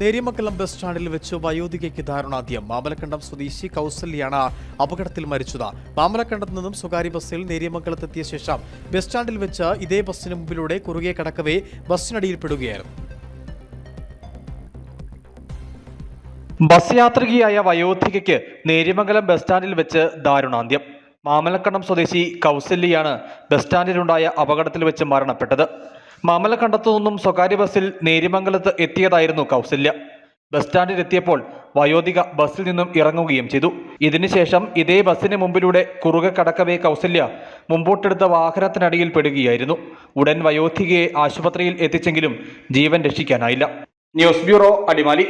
Neriamangalam bus സ്റ്റാൻഡിൽ വെച്ച് വയോധികയ്ക്ക് ദാരുണാന്ത്യം. മാമലക്കണ്ടം സ്വദേശി കൗസല്യാണ് അപകടത്തിൽ മരിച്ചത്. മാമലക്കണ്ടത്ത് നിന്നും സ്വകാര്യ ബസ്സിൽ നേര്യമംഗലത്തെത്തിയ ശേഷം ബസ് സ്റ്റാൻഡിൽ വെച്ച് ഇതേ ബസ്സിന് മുമ്പിലൂടെ കുറുകെ കടക്കവേ ബസ്സിനടിയിൽപ്പെടുകയായിരുന്നു ബസ് യാത്രികയായ വയോധികയ്ക്ക് നേര്യമംഗലം ബസ് സ്റ്റാൻഡിൽ വെച്ച് ദാരുണാന്ത്യം. മാമലക്കണ്ടം സ്വദേശി കൗസല്യാണ് ബസ് സ്റ്റാൻഡിലുണ്ടായ അപകടത്തിൽ വെച്ച് മരണപ്പെട്ടത്. മാമലക്കണ്ടത്തു നിന്നും സ്വകാര്യ ബസ്സിൽ നേര്യമംഗലത്ത് എത്തിയതായിരുന്നു കൗസല്യ. ബസ് സ്റ്റാൻഡിൽ എത്തിയപ്പോൾ വയോധിക ബസ്സിൽ നിന്നും ഇറങ്ങുകയും ചെയ്തു. ഇതിനുശേഷം ഇതേ ബസ്സിന് മുമ്പിലൂടെ കുറുകെ കടക്കവേ കൗസല്യ മുമ്പോട്ടെടുത്ത വാഹനത്തിനടിയിൽ പെടുകയായിരുന്നു. ഉടൻ വയോധികയെ ആശുപത്രിയിൽ എത്തിച്ചെങ്കിലും ജീവൻ രക്ഷിക്കാനായില്ല. News bureau Adimali.